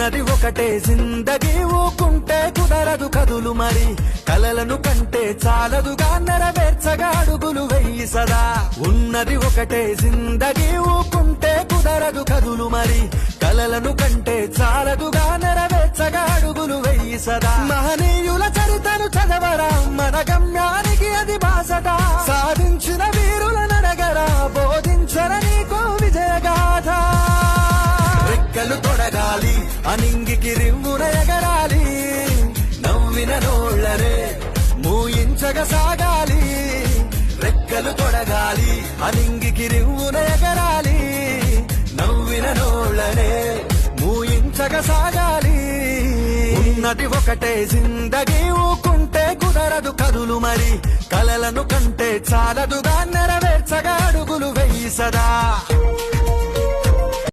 ఉన్నది ఒకటే. జిందగీ ఊకుంటే కుదరదు కదులు మరి. కలలను కంటే చాలదుగా నెరవేర్చగా అడుగులు వెయ్యి సదా. ఉన్నది ఒకటే. జిందగీ ఊకుంటే కుదరదు కదులు మరి. కలలను కంటే చాలదుగా నెరవేర్చగా అడుగులు వెయ్యి సదా. మహనీయుల చరితను చదవరా. మన గమ్యా తొడగాలి అనింగికి రిమ్మున ఎగరాలి. నవ్విన నోళ్ళనే మూయించగ సాగాలి. రెక్కలు తొడగాలి అనింగికి రిమ్మున ఎగరాలి. నవ్విన నోళ్ళనే మూయించగ సాగాలి. ఉన్నది ఒకటే జిందగీ ఊకుంటే కుదరదు కదులు మరి. కలలను కంటే చాలదుగా నెరవేర్చగా అడుగులు వెయ్యి సదా.